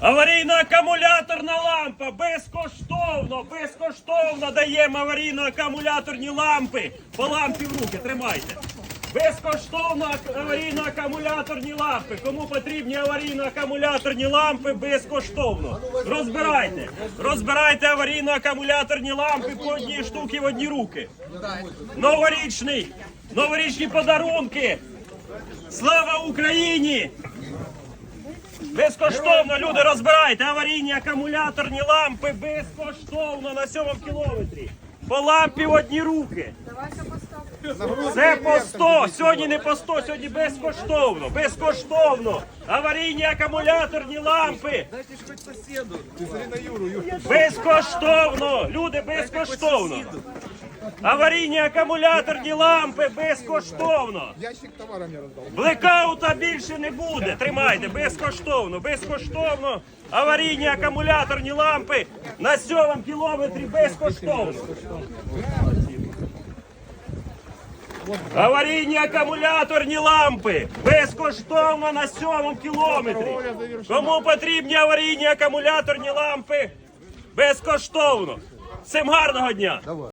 Аварійно-акумуляторна лампа безкоштовно, безкоштовно даємо аварійно-акумуляторні лампи. По лампі в руки тримайте. Безкоштовно аварійно-акумуляторні лампи. Кому потрібні аварійно-акумуляторні лампи, безкоштовно. Розбирайте. Розбирайте аварійно-акумуляторні лампи по одній штуки в одні руки. Новорічний. Новорічні подарунки. Слава Україні! Безкоштовно, люди, розбирайте аварійні акумуляторні лампи безкоштовно на сьомому кілометрі. По лампі в одні руки. Це по 100, сьогодні не по 100, сьогодні безкоштовно, безкоштовно. Аварійні акумуляторні лампи. Безкоштовно, люди, безкоштовно. Аварійні акумуляторні лампи безкоштовно. Ящик товара мне раздал. Блекаута більше не буде. Тримайте безкоштовно, безкоштовно. Аварійні акумуляторні лампи на сьомому кілометрі безкоштовно. Аварійні акумуляторні лампи безкоштовно на сьомому кілометрі. Кому потрібні аварійні акумуляторні лампи безкоштовно. Всім гарного дня!